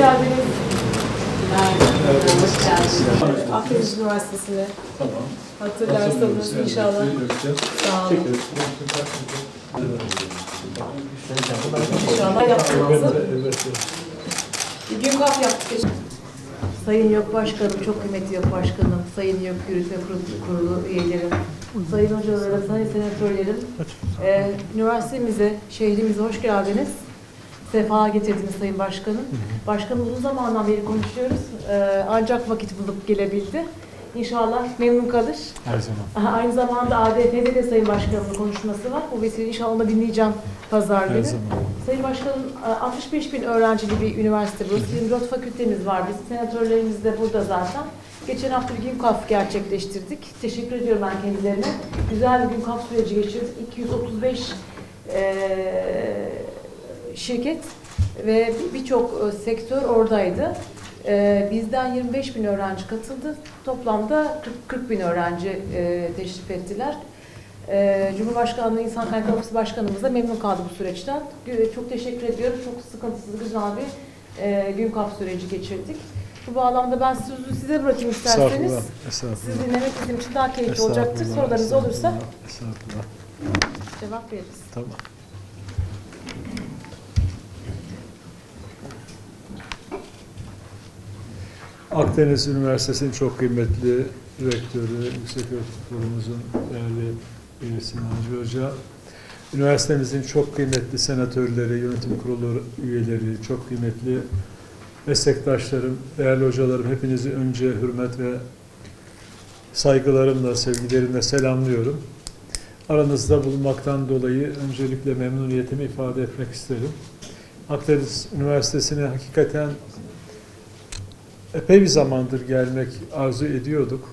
geldiniz. Hoş geldiniz. Akdeniz Üniversitesi'ne Tamam. hatırlarsanız inşallah. Sağ olun. İnşallah yaptığımızı bir gün yaptık. Sayın Yok Başkanım, çok kıymetli Yok Başkanım, Sayın Yok Yürütme Kurulu, kurulu üyelerim, Sayın hocalarım, Sayın senatörlerim, e, üniversitemize, şehrimize hoş geldiniz. Sefa getirdiniz Sayın Başkanım. Başkanım uzun zamandan beri konuşuyoruz. E, ancak vakit bulup gelebildi. İnşallah memnun kalır. Her zaman. Aynı zamanda ADP'de de Sayın Başkanımın konuşması var. Bu vesile inşallah onu dinleyeceğim pazar günü. Sayın Başkanım 65 bin öğrencili bir üniversite burası. 24 fakültemiz var. Biz senatörlerimiz de burada zaten. Geçen hafta bir GÜMKAF gerçekleştirdik. Teşekkür ediyorum ben kendilerine. Güzel bir GÜMKAF süreci geçirdik. 235 eee, şirket ve bir- birçok e, sektör oradaydı. Ee, bizden 25 bin öğrenci katıldı. Toplamda 40, 40 bin öğrenci e, teşrif ettiler. Cumhurbaşkanlığı İnsan Kaynakları Ofisi Başkanımız da memnun kaldı bu süreçten. Çok teşekkür ediyorum. Çok sıkıntısız, güzel bir e, gün kap süreci geçirdik. Bu bağlamda ben sözü size bırakayım isterseniz. Estağfurullah. Estağfurullah. Siz dinlemek bizim için daha keyifli olacaktır. Sorularınız olursa cevap veririz. Tamam. Akdeniz Üniversitesi'nin çok kıymetli rektörü, Yükseköğretim Kurulumuzun değerli üyesi Naci Hoca, üniversitemizin çok kıymetli senatörleri, yönetim kurulu üyeleri, çok kıymetli meslektaşlarım, değerli hocalarım, hepinizi önce hürmet ve saygılarımla, sevgilerimle selamlıyorum. Aranızda bulunmaktan dolayı öncelikle memnuniyetimi ifade etmek isterim. Akdeniz Üniversitesi'ne hakikaten epey bir zamandır gelmek arzu ediyorduk.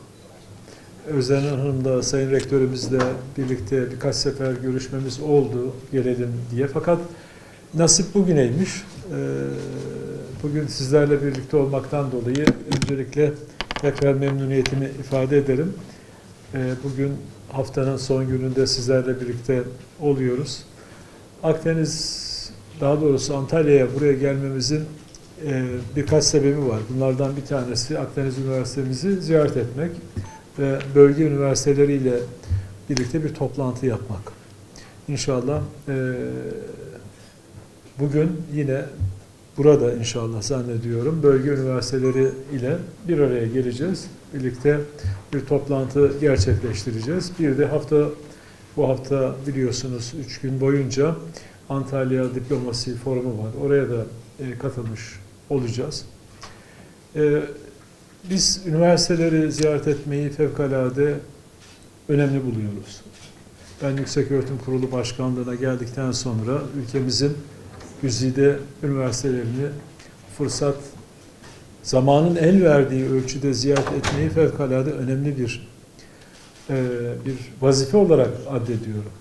Özden Hanım'la, Sayın Rektörümüzle birlikte birkaç sefer görüşmemiz oldu, gelelim diye. Fakat nasip bugüneymiş. Ee, Bugün sizlerle birlikte olmaktan dolayı öncelikle tekrar memnuniyetimi ifade ederim. Ee, Bugün haftanın son gününde sizlerle birlikte oluyoruz. Akdeniz, daha doğrusu Antalya'ya buraya gelmemizin e, birkaç sebebi var. Bunlardan bir tanesi Akdeniz Üniversitemizi ziyaret etmek ve bölge üniversiteleriyle birlikte bir toplantı yapmak. İnşallah e, bugün yine burada inşallah zannediyorum bölge üniversiteleri ile bir araya geleceğiz. Birlikte bir toplantı gerçekleştireceğiz. Bir de hafta bu hafta biliyorsunuz 3 gün boyunca Antalya Diplomasi Forumu var. Oraya da e, katılmış olacağız. E, biz üniversiteleri ziyaret etmeyi fevkalade önemli buluyoruz. Ben Yükseköğretim Kurulu Başkanlığı'na geldikten sonra ülkemizin güzide üniversitelerini fırsat zamanın el verdiği ölçüde ziyaret etmeyi fevkalade önemli bir e, bir vazife olarak addediyorum.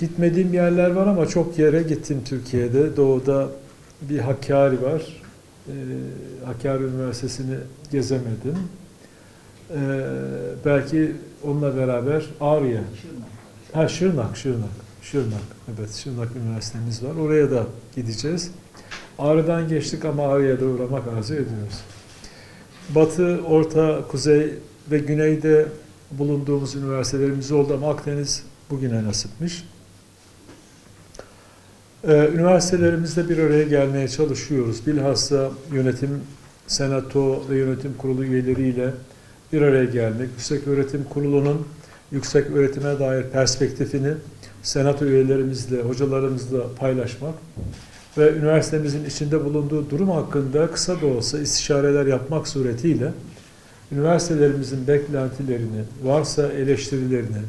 Gitmediğim yerler var ama çok yere gittim Türkiye'de. Doğuda bir Hakkari var. E, Hakkari Üniversitesi'ni gezemedim. E, belki onunla beraber Ağrı'ya. Ha Şırnak, Şırnak. Şırnak, evet Şırnak Üniversitemiz var. Oraya da gideceğiz. Ağrı'dan geçtik ama Ağrı'ya da uğramak arzu ediyoruz. Batı, Orta, Kuzey ve Güney'de bulunduğumuz üniversitelerimiz oldu ama Akdeniz bugüne nasipmiş. Ee, üniversitelerimizde bir araya gelmeye çalışıyoruz. Bilhassa yönetim, senato ve yönetim kurulu üyeleriyle bir araya gelmek, Yüksek Öğretim Kurulu'nun yüksek öğretime dair perspektifini senato üyelerimizle, hocalarımızla paylaşmak ve üniversitemizin içinde bulunduğu durum hakkında kısa da olsa istişareler yapmak suretiyle üniversitelerimizin beklentilerini, varsa eleştirilerini,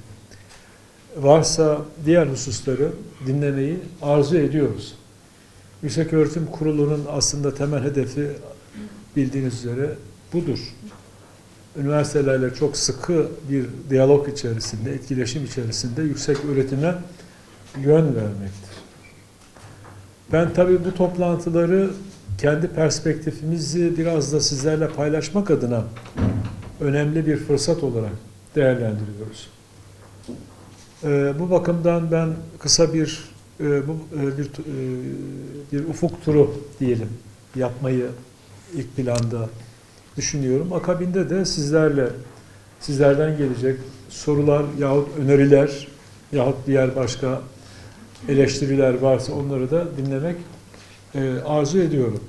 varsa diğer hususları dinlemeyi arzu ediyoruz. Yükseköğretim Kurulu'nun aslında temel hedefi bildiğiniz üzere budur. Üniversitelerle çok sıkı bir diyalog içerisinde, etkileşim içerisinde yüksek öğretime yön vermektir. Ben tabii bu toplantıları kendi perspektifimizi biraz da sizlerle paylaşmak adına önemli bir fırsat olarak değerlendiriyoruz. Ee, bu bakımdan ben kısa bir e, bu e, bir e, bir ufuk turu diyelim yapmayı ilk planda düşünüyorum. Akabinde de sizlerle sizlerden gelecek sorular yahut öneriler yahut diğer başka eleştiriler varsa onları da dinlemek arzu ediyorum.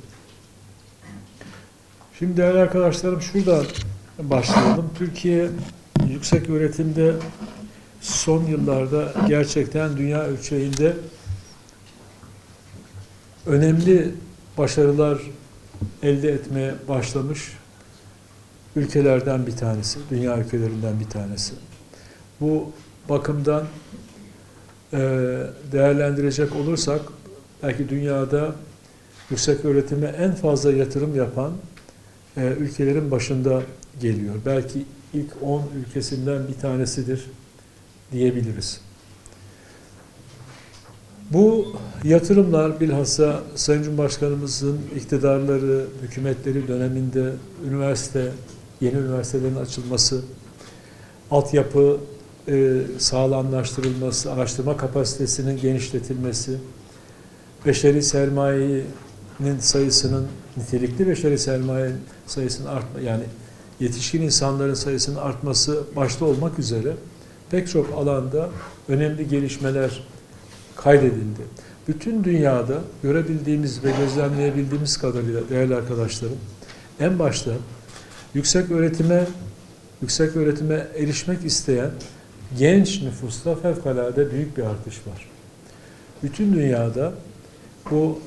Şimdi değerli arkadaşlarım şuradan başlayalım. Türkiye yüksek öğretimde son yıllarda gerçekten dünya ölçeğinde önemli başarılar elde etmeye başlamış ülkelerden bir tanesi, dünya ülkelerinden bir tanesi. Bu bakımdan e, değerlendirecek olursak belki dünyada yüksek öğretime en fazla yatırım yapan e, ülkelerin başında geliyor. Belki ilk 10 ülkesinden bir tanesidir diyebiliriz. Bu yatırımlar bilhassa Sayın Cumhurbaşkanımızın iktidarları, hükümetleri döneminde üniversite, yeni üniversitelerin açılması, altyapı e, sağlamlaştırılması, araştırma kapasitesinin genişletilmesi, beşeri sermayenin sayısının, nitelikli beşeri sermayenin sayısının artma, yani yetişkin insanların sayısının artması başta olmak üzere pek çok alanda önemli gelişmeler kaydedildi. Bütün dünyada görebildiğimiz ve gözlemleyebildiğimiz kadarıyla değerli arkadaşlarım en başta yüksek öğretime yüksek öğretime erişmek isteyen genç nüfusta fevkalade büyük bir artış var. Bütün dünyada bu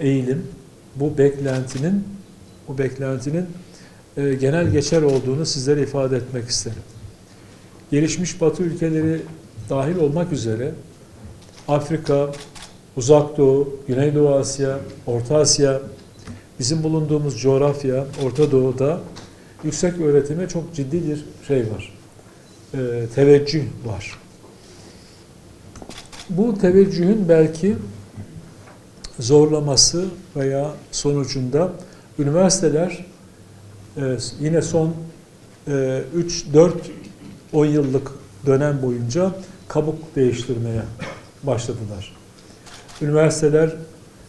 eğilim, bu beklentinin bu beklentinin e, genel geçer olduğunu sizlere ifade etmek isterim. Gelişmiş Batı ülkeleri dahil olmak üzere Afrika, Uzak Doğu, Güneydoğu Asya, Orta Asya, bizim bulunduğumuz coğrafya, Orta Doğu'da yüksek öğretime çok ciddi bir şey var. E, teveccüh var. Bu teveccühün belki zorlaması veya sonucunda üniversiteler e, yine son e, 3-4 10 yıllık dönem boyunca kabuk değiştirmeye başladılar. Üniversiteler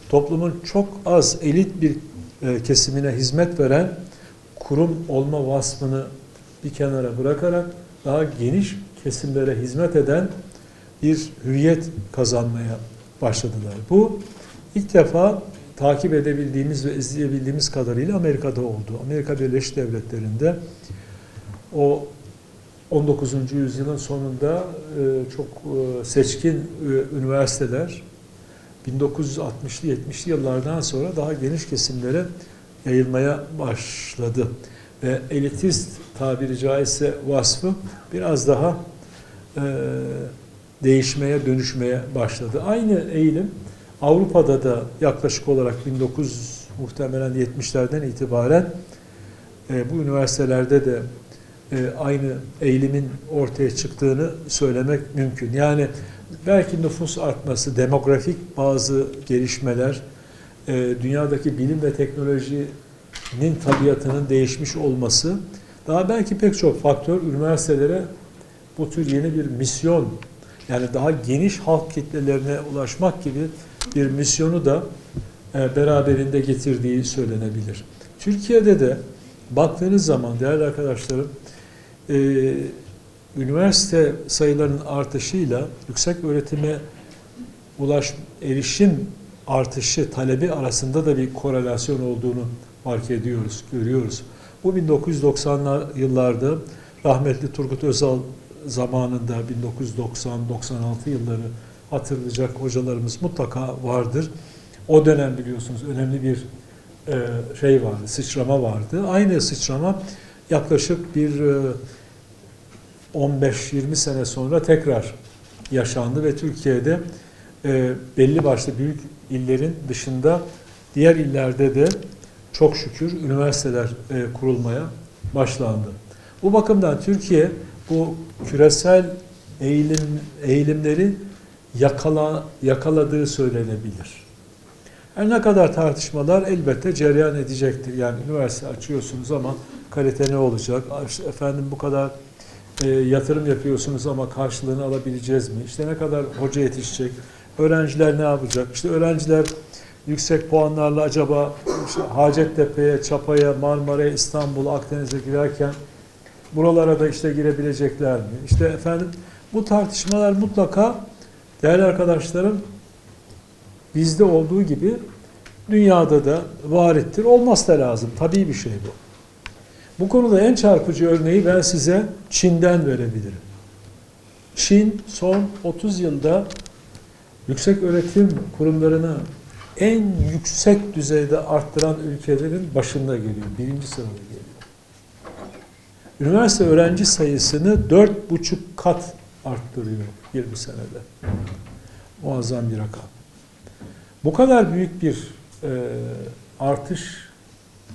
toplumun çok az elit bir e, kesimine hizmet veren kurum olma vasfını bir kenara bırakarak daha geniş kesimlere hizmet eden bir hüviyet kazanmaya başladılar. Bu ilk defa takip edebildiğimiz ve izleyebildiğimiz kadarıyla Amerika'da oldu. Amerika Birleşik Devletleri'nde o 19. yüzyılın sonunda e, çok e, seçkin e, üniversiteler 1960'lı 70'li yıllardan sonra daha geniş kesimlere yayılmaya başladı. Ve elitist tabiri caizse vasfı biraz daha değişmeye, dönüşmeye başladı. Aynı eğilim Avrupa'da da yaklaşık olarak 1900 muhtemelen 70'lerden itibaren bu üniversitelerde de e, aynı eğilimin ortaya çıktığını söylemek mümkün. Yani belki nüfus artması, demografik bazı gelişmeler, e, dünyadaki bilim ve teknolojinin tabiatının değişmiş olması, daha belki pek çok faktör üniversitelere bu tür yeni bir misyon, yani daha geniş halk kitlelerine ulaşmak gibi bir misyonu da e, beraberinde getirdiği söylenebilir. Türkiye'de de baktığınız zaman değerli arkadaşlarım, e, üniversite sayılarının artışıyla yüksek öğretime ulaş erişim artışı talebi arasında da bir korelasyon olduğunu fark ediyoruz, görüyoruz. Bu 1990'lar yıllarda rahmetli Turgut Özal zamanında 1990-96 yılları hatırlayacak hocalarımız mutlaka vardır. O dönem biliyorsunuz önemli bir e, şey vardı, sıçrama vardı. Aynı sıçrama yaklaşık bir e, 15-20 sene sonra tekrar yaşandı ve Türkiye'de e, belli başlı büyük illerin dışında diğer illerde de çok şükür üniversiteler e, kurulmaya başlandı. Bu bakımdan Türkiye bu küresel eğilim eğilimleri yakala, yakaladığı söylenebilir. Her ne kadar tartışmalar elbette cereyan edecektir. Yani üniversite açıyorsunuz ama kalite ne olacak? Efendim bu kadar e, yatırım yapıyorsunuz ama karşılığını alabileceğiz mi? İşte ne kadar hoca yetişecek? öğrenciler ne yapacak? İşte öğrenciler yüksek puanlarla acaba işte Hacettepe'ye, Çapa'ya, Marmara'ya, İstanbul'a, Akdeniz'e girerken buralara da işte girebilecekler mi? İşte efendim bu tartışmalar mutlaka değerli arkadaşlarım bizde olduğu gibi dünyada da var ettir. Olmaz da lazım. Tabii bir şey bu. Bu konuda en çarpıcı örneği ben size Çin'den verebilirim. Çin son 30 yılda yüksek öğretim kurumlarını en yüksek düzeyde arttıran ülkelerin başında geliyor. Birinci sırada geliyor. Üniversite öğrenci sayısını dört buçuk kat arttırıyor 20 senede. Muazzam bir rakam. Bu kadar büyük bir e, artış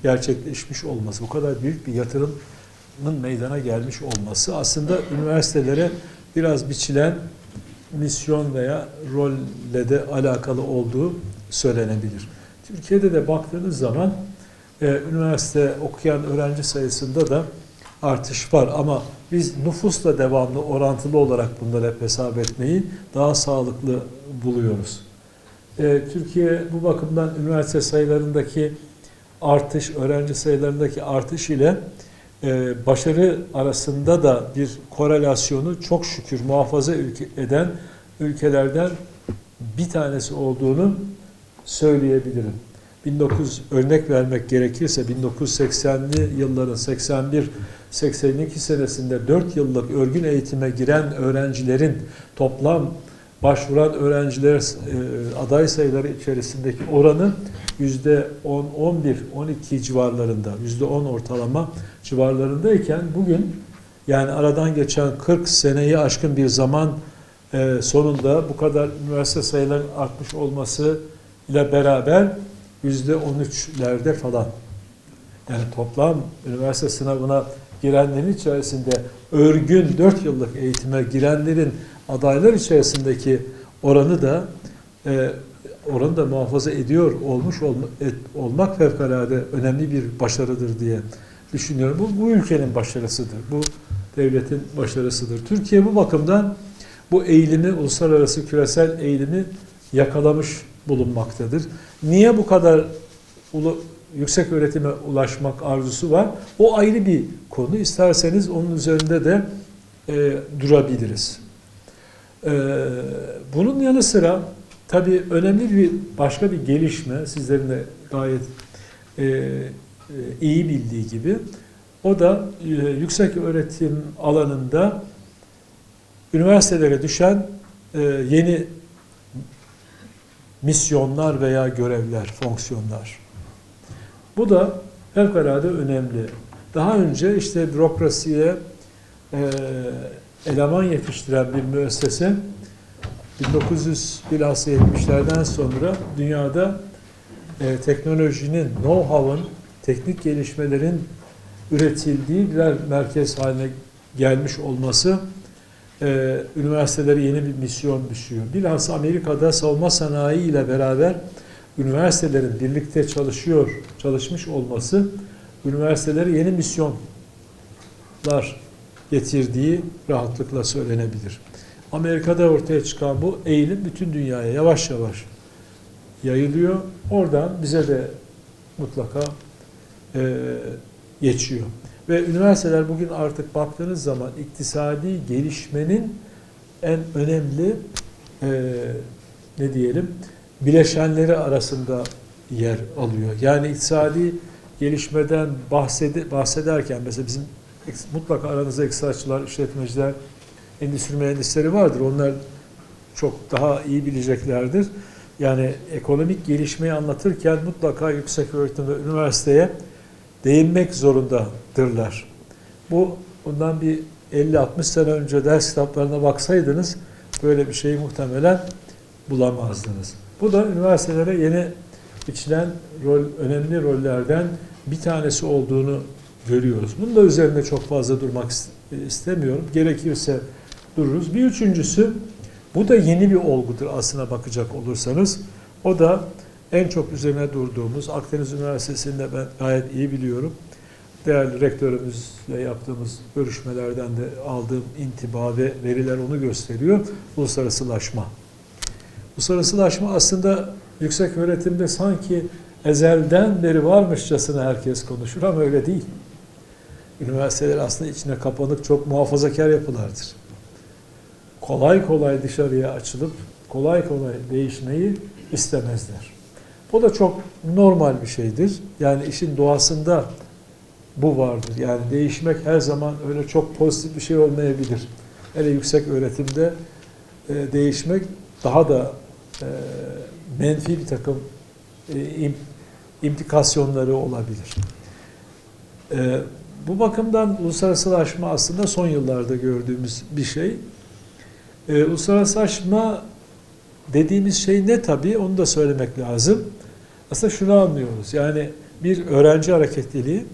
gerçekleşmiş olması, bu kadar büyük bir yatırımın meydana gelmiş olması aslında üniversitelere biraz biçilen misyon veya rolle de alakalı olduğu söylenebilir. Türkiye'de de baktığınız zaman e, üniversite okuyan öğrenci sayısında da artış var ama biz nüfusla devamlı orantılı olarak bunları hep hesap etmeyi daha sağlıklı buluyoruz. E, Türkiye bu bakımdan üniversite sayılarındaki artış, öğrenci sayılarındaki artış ile e, başarı arasında da bir korelasyonu çok şükür muhafaza ülke, eden ülkelerden bir tanesi olduğunu söyleyebilirim. 1900 örnek vermek gerekirse 1980'li yılların 81 82 senesinde 4 yıllık örgün eğitime giren öğrencilerin toplam başvuran öğrenciler e, aday sayıları içerisindeki oranı yüzde 10, 11, 12 civarlarında, yüzde 10 ortalama civarlarındayken bugün yani aradan geçen 40 seneyi aşkın bir zaman e, sonunda bu kadar üniversite sayılarının artmış olması ile beraber yüzde 13'lerde falan. Yani toplam üniversite sınavına girenlerin içerisinde örgün 4 yıllık eğitime girenlerin adaylar içerisindeki oranı da e, oranı da muhafaza ediyor olmuş olma, et, olmak fevkalade önemli bir başarıdır diye düşünüyorum. Bu, bu ülkenin başarısıdır. Bu devletin başarısıdır. Türkiye bu bakımdan bu eğilimi, uluslararası küresel eğilimi yakalamış bulunmaktadır. Niye bu kadar ulu, yüksek öğretime ulaşmak arzusu var? O ayrı bir konu. İsterseniz onun üzerinde de e, durabiliriz. E, bunun yanı sıra tabii önemli bir başka bir gelişme, sizlerin de gayet e, e, iyi bildiği gibi, o da e, yüksek öğretim alanında üniversitelere düşen e, yeni misyonlar veya görevler, fonksiyonlar. Bu da fevkalade önemli. Daha önce işte bürokrasiye e, eleman yetiştiren bir müessese 1900 bilhassa 70'lerden sonra dünyada e, teknolojinin, know-how'ın, teknik gelişmelerin üretildiği birer merkez haline gelmiş olması e, üniversitelere yeni bir misyon düşüyor. Bilhassa Amerika'da savunma sanayi ile beraber üniversitelerin birlikte çalışıyor, çalışmış olması üniversitelere yeni misyonlar getirdiği rahatlıkla söylenebilir. Amerika'da ortaya çıkan bu eğilim bütün dünyaya yavaş yavaş yayılıyor. Oradan bize de mutlaka e, geçiyor. Ve üniversiteler bugün artık baktığınız zaman iktisadi gelişmenin en önemli e, ne diyelim bileşenleri arasında yer alıyor. Yani iktisadi gelişmeden bahsede, bahsederken mesela bizim mutlaka aranızda iktisatçılar, işletmeciler, endüstri mühendisleri vardır. Onlar çok daha iyi bileceklerdir. Yani ekonomik gelişmeyi anlatırken mutlaka yüksek öğretim ve üniversiteye değinmek zorundadırlar. Bu bundan bir 50-60 sene önce ders kitaplarına baksaydınız böyle bir şeyi muhtemelen bulamazdınız. Bu da üniversitelere yeni biçilen rol, önemli rollerden bir tanesi olduğunu görüyoruz. Bunun da üzerinde çok fazla durmak istemiyorum. Gerekirse dururuz. Bir üçüncüsü, bu da yeni bir olgudur aslına bakacak olursanız. O da en çok üzerine durduğumuz, Akdeniz Üniversitesi'nde ben gayet iyi biliyorum. Değerli rektörümüzle yaptığımız görüşmelerden de aldığım intiba ve veriler onu gösteriyor. Uluslararasılaşma. Uluslararasılaşma aslında yüksek öğretimde sanki ezelden beri varmışçasına herkes konuşur ama öyle değil. Üniversiteler aslında içine kapanık çok muhafazakar yapılardır. Kolay kolay dışarıya açılıp kolay kolay değişmeyi istemezler. Bu da çok normal bir şeydir. Yani işin doğasında bu vardır. Yani değişmek her zaman öyle çok pozitif bir şey olmayabilir. Hele yüksek öğretimde e, değişmek daha da e, menfi bir takım e, im- implikasyonları olabilir. E, bu bakımdan uluslararasılaşma aslında son yıllarda gördüğümüz bir şey. E, uluslararasılaşma dediğimiz şey ne tabii onu da söylemek lazım. Aslında şunu anlıyoruz. Yani bir öğrenci hareketliliği,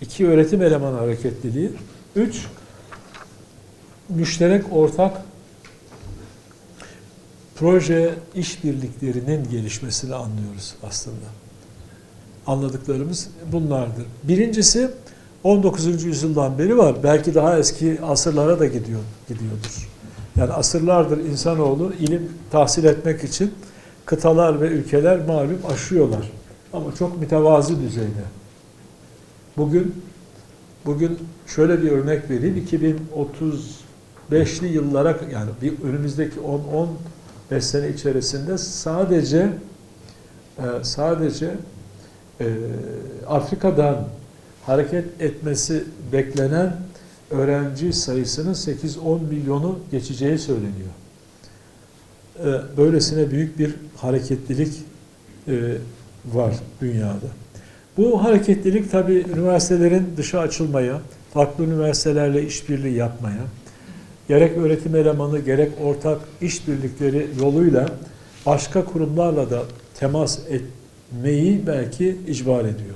iki öğretim elemanı hareketliliği, üç müşterek ortak proje işbirliklerinin gelişmesini anlıyoruz aslında. Anladıklarımız bunlardır. Birincisi 19. yüzyıldan beri var. Belki daha eski asırlara da gidiyor gidiyordur. Yani asırlardır insanoğlu ilim tahsil etmek için kıtalar ve ülkeler malum aşıyorlar. Ama çok mütevazi düzeyde. Bugün bugün şöyle bir örnek vereyim. 2035'li yıllara yani bir önümüzdeki 10 15 sene içerisinde sadece e, sadece e, Afrika'dan hareket etmesi beklenen öğrenci sayısının 8-10 milyonu geçeceği söyleniyor. E, Böylesine büyük bir hareketlilik e, var dünyada. Bu hareketlilik tabii üniversitelerin dışa açılmaya, farklı üniversitelerle işbirliği yapmaya, gerek öğretim elemanı gerek ortak işbirlikleri yoluyla başka kurumlarla da temas etmeyi belki icbar ediyor.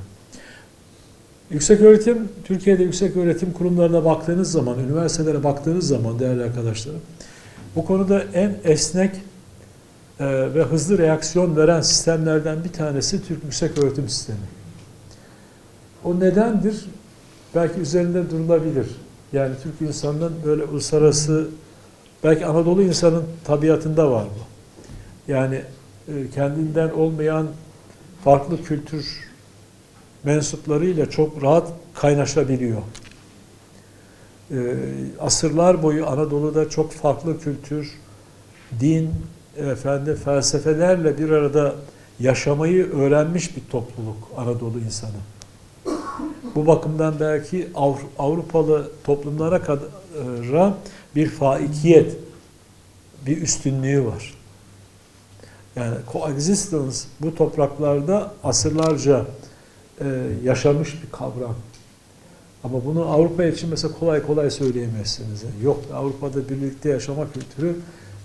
Yüksek öğretim, Türkiye'de yüksek öğretim kurumlarına baktığınız zaman, üniversitelere baktığınız zaman değerli arkadaşlarım, bu konuda en esnek e, ve hızlı reaksiyon veren sistemlerden bir tanesi Türk Yüksek Öğretim Sistemi. O nedendir? Belki üzerinde durulabilir. Yani Türk insanının böyle uluslararası, belki Anadolu insanın tabiatında var bu. Yani e, kendinden olmayan farklı kültür mensuplarıyla çok rahat kaynaşabiliyor. E, asırlar boyu Anadolu'da çok farklı kültür, din, efendi felsefelerle bir arada yaşamayı öğrenmiş bir topluluk Anadolu insanı. Bu bakımdan belki Avru- Avrupalı toplumlara kadar bir faikiyet, bir üstünlüğü var. Yani coexistence bu topraklarda asırlarca e, yaşamış bir kavram. Ama bunu Avrupa için mesela kolay kolay söyleyemezsiniz. Yok Avrupa'da birlikte yaşama kültürü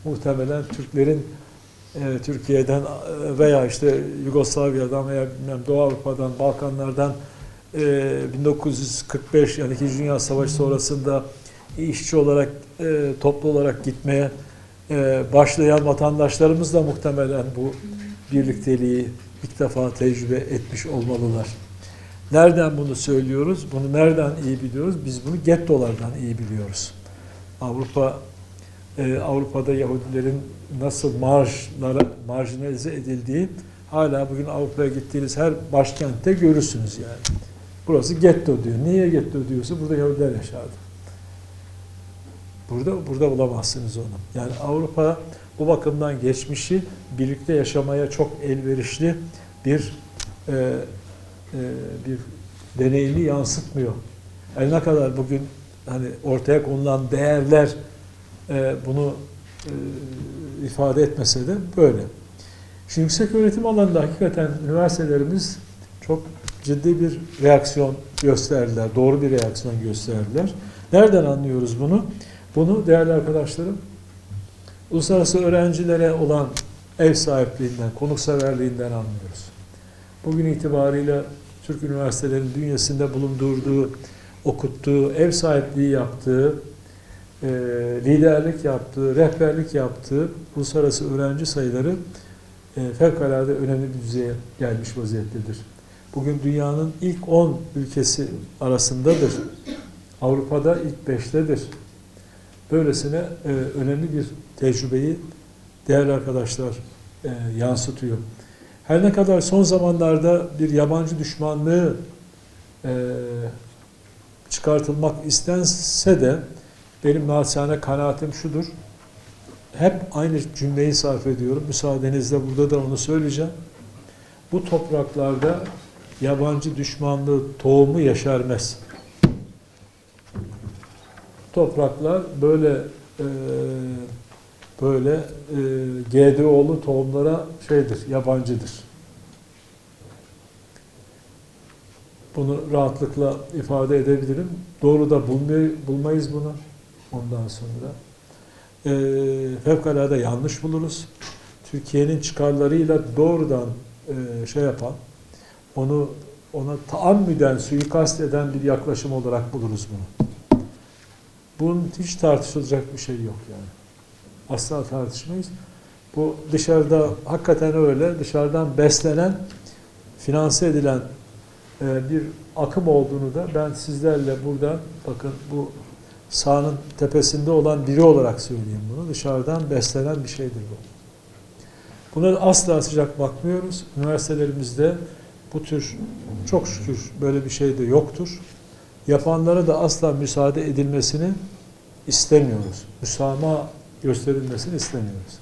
muhtemelen Türklerin e, Türkiye'den e, veya işte Yugoslavya'dan veya bilmem Doğu Avrupa'dan, Balkanlardan e, 1945 yani 2. Dünya Savaşı sonrasında işçi olarak e, toplu olarak gitmeye e, başlayan vatandaşlarımız da muhtemelen bu birlikteliği ilk defa tecrübe etmiş olmalılar. Nereden bunu söylüyoruz? Bunu nereden iyi biliyoruz? Biz bunu gettolardan iyi biliyoruz. Avrupa e, Avrupa'da Yahudilerin nasıl marjlara marjinalize edildiği hala bugün Avrupa'ya gittiğiniz her başkentte görürsünüz yani. Burası getto diyor. Niye getto diyorsa burada Yahudiler yaşardı. Burada burada bulamazsınız onu. Yani Avrupa bu bakımdan geçmişi birlikte yaşamaya çok elverişli bir e, e, bir deneyimi yansıtmıyor. Yani ne kadar bugün hani ortaya konulan değerler e, bunu e, ifade etmese de böyle. Şimdi yüksek öğretim alanında hakikaten üniversitelerimiz çok ciddi bir reaksiyon gösterdiler. Doğru bir reaksiyon gösterdiler. Nereden anlıyoruz bunu? Bunu değerli arkadaşlarım uluslararası öğrencilere olan ev sahipliğinden, konukseverliğinden anlıyoruz. Bugün itibariyle Türk üniversitelerinin bünyesinde bulundurduğu, okuttuğu, ev sahipliği yaptığı, e, liderlik yaptığı, rehberlik yaptığı uluslararası öğrenci sayıları e, fevkalade önemli bir düzeye gelmiş vaziyettedir. Bugün dünyanın ilk 10 ülkesi arasındadır. Avrupa'da ilk 5'tedir. Böylesine e, önemli bir tecrübeyi değerli arkadaşlar e, yansıtıyor. Her ne kadar son zamanlarda bir yabancı düşmanlığı e, çıkartılmak istense de benim naçizane kanaatim şudur. Hep aynı cümleyi sarf ediyorum. Müsaadenizle burada da onu söyleyeceğim. Bu topraklarda yabancı düşmanlığı tohumu yeşermez. Topraklar böyle e, böyle e, GDO'lu tohumlara şeydir, yabancıdır. Bunu rahatlıkla ifade edebilirim. Doğru da bulmay, bulmayız bunu ondan sonra. E, fevkalade yanlış buluruz. Türkiye'nin çıkarlarıyla doğrudan e, şey yapan, onu ona taammüden suikast eden bir yaklaşım olarak buluruz bunu. Bunun hiç tartışılacak bir şey yok yani. Asla tartışmayız. Bu dışarıda hakikaten öyle dışarıdan beslenen, finanse edilen e, bir akım olduğunu da ben sizlerle burada bakın bu sahanın tepesinde olan biri olarak söyleyeyim bunu. Dışarıdan beslenen bir şeydir bu. Buna asla sıcak bakmıyoruz. Üniversitelerimizde bu tür çok şükür böyle bir şey de yoktur. Yapanlara da asla müsaade edilmesini istemiyoruz. Müsamaha gösterilmesini istemiyoruz.